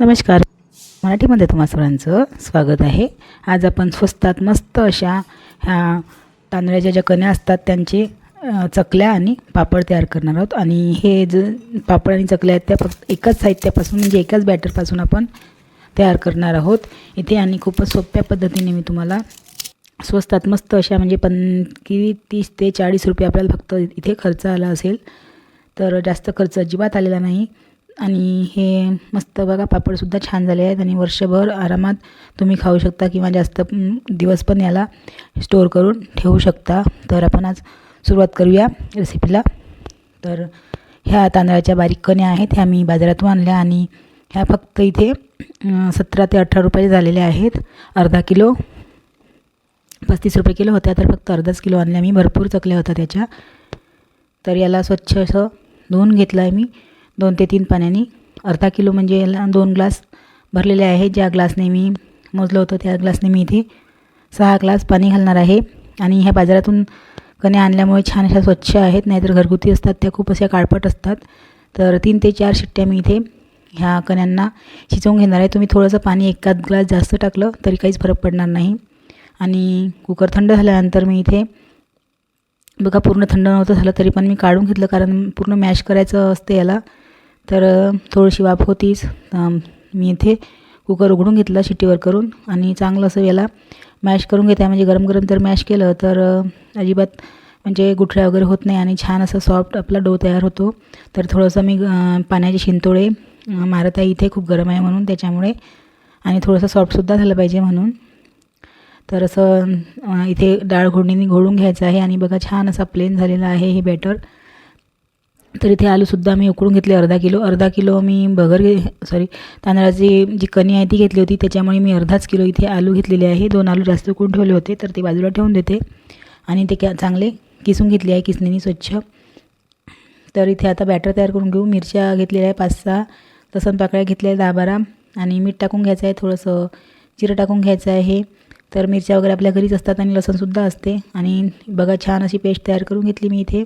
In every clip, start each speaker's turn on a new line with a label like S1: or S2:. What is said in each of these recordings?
S1: नमस्कार. मराठीमध्ये तुम्हा सर्वांचं स्वागत आहे. आज आपण स्वस्तात मस्त अशा ह्या तांदळाच्या ज्या कण्या असतात त्यांचे चकल्या आणि पापड तयार करणार आहोत. आणि हे ज पापड आणि चकल्या आहेत त्या फक्त एकाच साहित्यापासून म्हणजे एकाच बॅटरपासून आपण तयार करणार आहोत. इथे आणि खूपच सोप्या पद्धतीने मी तुम्हाला स्वस्तात मस्त अशा म्हणजे पन किती तीस ते चाळीस रुपये आपल्याला फक्त इथे खर्च आला असेल तर जास्त खर्च अजिबात आलेला नाही. आणि हे मस्त बघा पापडसुद्धा छान झाले आहेत आणि वर्षभर आरामात तुम्ही खाऊ शकता किंवा जास्त दिवस पण याला स्टोअर करून ठेवू शकता. तर आपण आज सुरुवात करूया रेसिपीला तर ह्या तांदळाच्या बारीक कण्या आहेत ह्या मी बाजारातून आणल्या आणि ह्या फक्त इथे सतरा ते अठरा रुपये झालेल्या आहेत. अर्धा किलो पस्तीस रुपये किलो होत्या तर फक्त अर्धाच किलो आणल्या. मी भरपूर चकल्या होत्या त्याच्या. तर याला स्वच्छ असं धुवून घेतलं आहे मी. दोन ते तीन पाण्याने. अर्धा किलो म्हणजे याला दोन ग्लास भरलेले आहे. ज्या ग्लासने मी मोजलं होतं त्या ग्लासने मी इथे सहा ग्लास पाणी घालणार आहे. आणि ह्या बाजारातून कण्या आणल्यामुळे छान अशा स्वच्छ आहेत. नाहीतर घरगुती असतात त्या खूप अशा काळपट असतात. तर तीन ते चार शिट्ट्या मी इथे ह्या कण्यांना शिजवून घेणार आहे. तुम्ही थोडंसं पाणी एकाच ग्लास जास्त टाकलं तरी काहीच फरक पडणार नाही. आणि कुकर थंड झाल्यानंतर मी इथे बघा पूर्ण थंड नव्हतं झालं तरी पण मी काढून घेतलं कारण पूर्ण मॅश करायचं असते याला. तर थोडीशी वाफ होतीच. मी इथे कुकर उघडून घेतला शिट्टीवर करून आणि चांगलं असं याला मॅश करून घेते म्हणजे गरम गरम तर मॅश केलं तर अजिबात म्हणजे गुठळ्या वगैरे होत नाही आणि छान असं सॉफ्ट आपला डो तयार होतो. तर थोडंसं मी पाण्याचे शिंतोळे मारत आहे इथे खूप गरम आहे म्हणून त्याच्यामुळे आणि थोडंसं सॉफ्टसुद्धा झालं पाहिजे म्हणून. तर असं इथे डाळ घोडणीने घोळून घ्यायचं आहे आणि बघा छान असा प्लेन झालेला आहे हे बॅटर तर इथे आलूसुद्धा मी उकळून घेतले अर्धा किलो. अर्धा किलो मी बगर घे सॉरी तांदळाची जी कणी आहे ती घेतली होती. त्याच्यामुळे मी अर्धाच किलो इथे आलू घेतलेले आहे. दोन आलू जास्त उकळून ठेवले होते तर ते बाजूला ठेवून देते. आणि ते क्या चांगले किसून घेतले आहे किसणीने स्वच्छ. तर इथे आता बॅटर तयार करून घेऊ. मिरच्या घेतलेल्या आहे पाच सहा लसण पाकळ्या घेतल्या आहे दहा बारा आणि मीठ टाकून घ्यायचं आहे थोडंसं जिरं टाकून घ्यायचं आहे. तर मिरच्या वगैरे आपल्या घरीच असतात आणि लसणसुद्धा असते. आणि बघा छान अशी पेस्ट तयार करून घेतली मी इथे.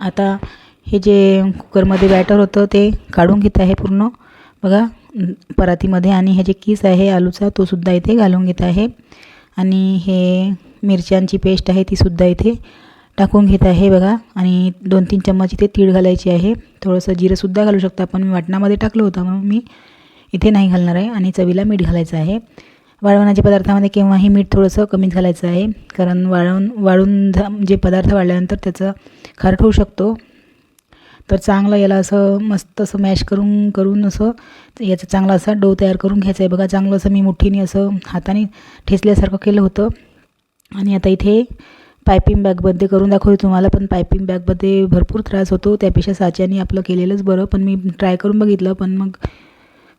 S1: आता हे जे कुकरमध्ये बॅटर होतं ते काढून घेत आहे पूर्ण. बघा परातीमध्ये आणि हे जे किस आहे आलूचा तो सुद्धा इथे घालून घेत आहे. आणि हे मिरच्यांची पेस्ट आहे तीसुद्धा इथे टाकून घेत आहे बघा. आणि दोन तीन चम्मच इथे तीळ घालायची आहे. थोडंसं जिरंसुद्धा घालू शकता पण मी वाटणामध्ये टाकलं होतं म्हणून मी इथे नाही घालणार आहे. आणि चवीला मीठ घालायचं आहे. वाळवणाच्या पदार्थामध्ये केव्हाही मीठ थोडंसं कमीच घालायचं आहे. कारण वाळवून वाळून झा जे पदार्थ वाळल्यानंतर त्याचं खारट होऊ शकतो. तर चांगलं याला असं मस्त असं मॅश करून करून असं याचा चांगला असा डो तयार करून घ्यायचा आहे. बघा चांगलं असं मी मुठीने असं हाताने ठेचल्यासारखं केलं होतं. आणि आता इथे पायपिंग बॅगमध्ये करून दाखवते तुम्हाला पण पायपिंग बॅगमध्ये भरपूर त्रास होतो. त्यापेक्षा साच्याने आपलं केलेलंच बरं. पण मी ट्राय करून बघितलं पण मग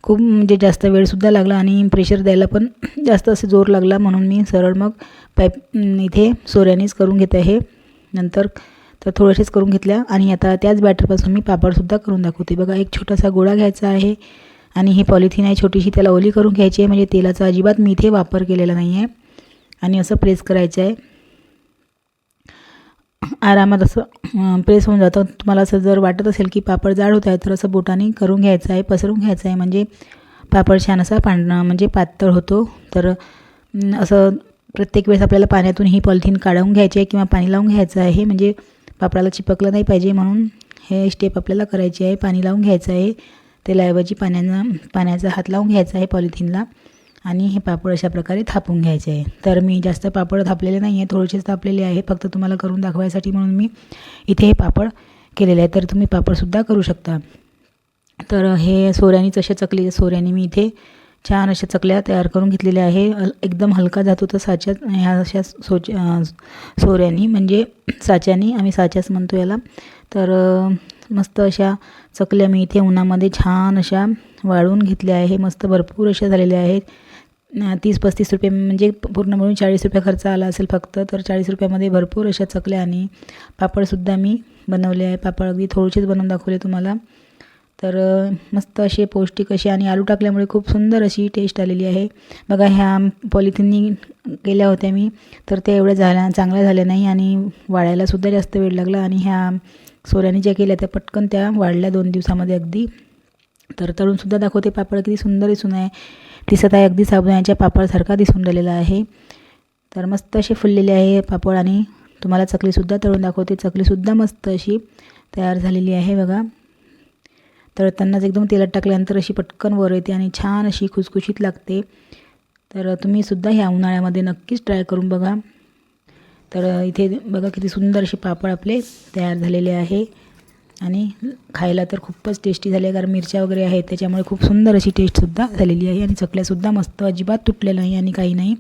S1: खूप म्हणजे जास्त वेळसुद्धा लागला आणि प्रेशर द्यायला पण जास्त असे जोर लागला म्हणून मी सरळ मग पाईप इथे सोऱ्यानेच करून घेत आहे नंतर तर थोडेसेच करून घेतल्या आणि आता त्याच बॅटरपासून मी पापडसुद्धा करून दाखवते. बघा एक छोटासा गोळा घ्यायचा आहे आणि ही पॉलिथिन आहे छोटीशी त्याला ओली करून घ्यायची आहे म्हणजे तेलाचा अजिबात मी इथे वापर केलेला नाही आहे आणि असं प्रेस करायचं आहे. आरामात असं प्रेस होऊन जातं. तुम्हाला असं जर वाटत असेल की पापड जाड होत आहे तर असं बोटाने करून घ्यायचं आहे पसरून घ्यायचं आहे. म्हणजे पापड छान असा पांढरा म्हणजे पातळ होतो. तर असं प्रत्येक वेळेस आपल्याला पाण्यातून ही पॉलिथिन काढून घ्यायची आहे किंवा पाणी लावून घ्यायचं आहे. म्हणजे पापडाला चिपकलं नाही पाहिजे म्हणून हे स्टेप आपल्याला करायची आहे. पाणी लावून घ्यायचं आहे. तेलाऐवजी पाण्यानं पाण्याचा हात लावून घ्यायचा आहे पॉलिथिनला. आणि हे पापड अशा प्रकारे थापून घ्यायचे. आहे तर मी जास्त पापड थापलेले नाही आहे थोडेसेच थापलेले आहे फक्त तुम्हाला करून दाखवायसाठी म्हणून मी इथे हे पापड केलेले आहे तर तुम्ही पापडसुद्धा करू शकता. तर हे सोऱ्यानी जसे चकली सोऱ्याने मी इथे छान अशा चकल्या तयार करून घेतलेल्या आहे. अल- एकदम हलका जातो तर साच्यात ह्या अशा सोच सोऱ्यानी म्हणजे साच्यानी आम्ही साच्याच म्हणतो याला. तर मस्त अशा चकल्या मी इथे उन्हामध्ये छान अशा वाळून घेतल्या आहे. मस्त भरपूर अशा झालेल्या आहेत. तीस पस्तीस रुपये म्हणजे पूर्ण मिळून चाळीस रुपये खर्च आला असेल फक्त तर चाळीस रुपयामध्ये भरपूर अशा चकल्या आणि पापडसुद्धा मी बनवले आहे. पापड अगदी थोडेसेच बनवून दाखवले तुम्हाला. तर मस्त असे पौष्टिक असे आणि आलू टाकल्यामुळे खूप सुंदर अशी टेस्ट आलेली आहे. बघा ह्या पॉलिथिननी केल्या होत्या मी तर त्या एवढ्या झाल्या चांगल्या झाल्या नाही आणि वाळायलासुद्धा जास्त वेळ लागला आणि ह्या सोऱ्याने ज्या केल्या त्या पटकन त्या वाढल्या दोन दिवसामध्ये अगदी. तर तळूनसुद्धा दाखवते पापड किती सुंदर दिसून आहे. दिसत आहे अगदी साबुदाण्याच्या पापडसारखा दिसून राहिलेला आहे. तर मस्त असे फुललेले आहे पापड आणि तुम्हाला चकलीसुद्धा तळून दाखवते. चकलीसुद्धा मस्त अशी तयार झालेली आहे बघा. तळतानाच एकदम तेलात टाकल्यानंतर अशी पटकन वर येते आणि छान अशी खुसखुशीत लागते. तर तुम्हीसुद्धा ह्या उन्हाळ्यामध्ये नक्कीच ट्राय करून बघा. तर इथे बघा किती सुंदर असे पापड आपले तयार झालेले आहे. आणि खायला तर खूपच टेस्टी झाले कारण मिरच्या वगैरे आहेत त्याच्यामुळे खूप सुंदर अशी टेस्टसुद्धा झालेली आहे. आणि चकल्यासुद्धा मस्त अजिबात तुटलेलं नाही आणि काही नाही.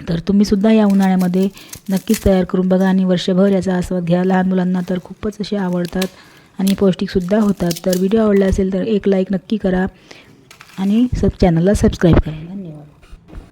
S1: तर तुम्हीसुद्धा या उन्हाळ्यामध्ये नक्कीच तयार करून बघा आणि वर्षभर याचा आस्वाद घ्या. लहान मुलांना तर खूपच असे आवडतात आणि पौष्टिकसुद्धा होतात. तर व्हिडिओ आवडला असेल तर एक लाईक नक्की करा आणि सब चॅनलला सबस्क्राईब करा